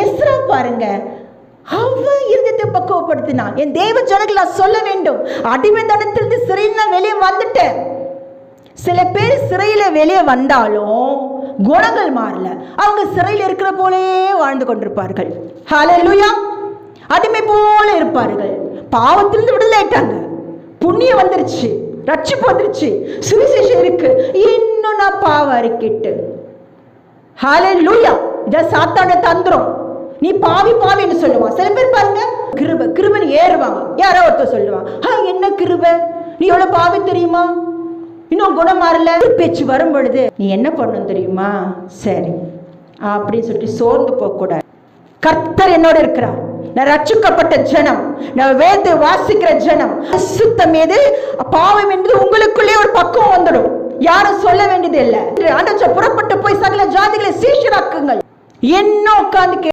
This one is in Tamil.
எஸ்ரா பாருங்க. அவன் இருதயத்தை பக்குவப்படுத்தினான். என் தேவ ஜனங்கள் நான் சொல்ல வேண்டும். அடிமை தனத்திலிருந்து சிறையில் நான் வெளியே வந்துட்டேன். சில பேர் சிறையில் வெளியே வந்தாலும் குணங்கள் மாறல. அவங்க சிறையில் இருக்கிற போலே வாழ்ந்து கொண்டிருப்பார்கள். ஹலலுயா அடிமை போல இருப்பார்கள். பாவத்திலிருந்து விடுதலை ஆயிட்டாங்க. புண்ணியம் வந்துருச்சு. ரட்சிப்பு வந்துருச்சு. சுவிசேஷம் இருக்கு. இன்னும் நான் பாவம் அறிக்கிட்டு. ஹலலுயா இதை சாத்தான தந்திரம். நீ பாவி பாவின்னு சொல்லுவான் சில பேர் பாருங்க கிருப கிருபன்னு ஏறுவாங்க. யாரோ ஒருத்தர் சொல்லுவான் "ஆ, என்ன கிருப? நீ எவ்வளவு பாவி தெரியுமா? இன்னும் குணம் மாறல. பேச்சு வரும் பொழுது நீ என்ன பண்ணணும் தெரியுமா? சரி அப்படின்னு சொல்லிட்டு சோர்ந்து போகக்கூடாது. கர்த்தர் என்னோட இருக்கிறார். நான் ரட்சிக்கப்பட்ட ஜனம். நான் வேத்து வாசிக்கிற ஜனம். சுத்தம் எது பாவம் என்பது உங்களுக்குள்ளே ஒரு பக்குவம் வந்துடும். யாரும் சொல்ல வேண்டியது இல்லை புறப்பட்டு போய் சகல ஜாதிகளை சீஷராக்குங்கள். என்ன உட்கார்ந்து